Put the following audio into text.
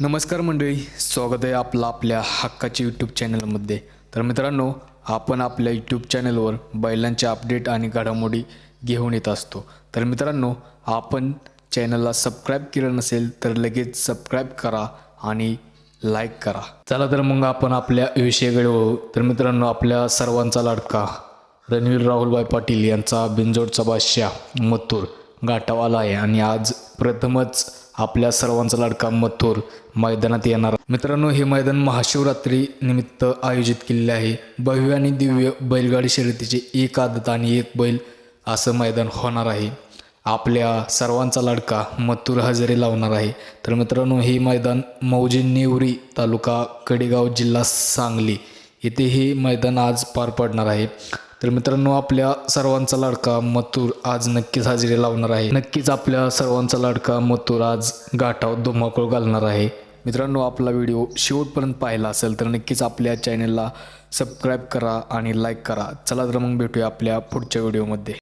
नमस्कार मंडळी स्वागत आहे आपलं आपल्या हक्काच्या यूट्यूब चॅनलमध्ये तर मित्रांनो आपण आपल्या यूट्यूब चॅनलवर बैलांचे अपडेट आणि घडामोडी घेऊन येत असतो. तर मित्रांनो आपण चॅनलला सबस्क्राईब केलं नसेल तर लगेच सबस्क्राईब करा आणि लाईक करा. चला तर मग आपण आपल्या विषयाकडे वळू. तर मित्रांनो आपल्या सर्वांचा लाडका रणवीर राहुलभाई पाटील यांचा बिंजोडचा बादशाह मथुर गाठावाला आहे. आणि आज प्रथमच आपल्या सर्वांचा लाडका मथुर मैदानात येणार. मित्रांनो हे मैदान महाशिवरात्री निमित्त आयोजित केलेले आहे. भव्य आणि दिव्य बैलगाडी शर्यतीचे एक आदत आणि एक बैल असं मैदान होणार आहे. आपल्या सर्वांचा लाडका मथुर हजेरी लावणार आहे. तर मित्रांनो हे मैदान मौजे नेवरी तालुका कडेगाव जिल्हा सांगली. येथे हे मैदान आज पार पडणार आहे. तर मित्रांनो आपल्या सर्वांचा लाडका मथुर आज नक्कीच हजेरी लावणार आहे. नक्कीच आपल्या सर्वांचा लाडका मथुर आज गाठावर धुमाकूळ घालणार आहे. मित्रांनो आपला व्हिडिओ शेवटपर्यंत पाहिला असेल तर नक्कीच आपल्या चॅनलला सबस्क्राईब करा आणि लाईक करा. चला तर मग भेटूया आपल्या पुढच्या व्हिडिओमध्ये.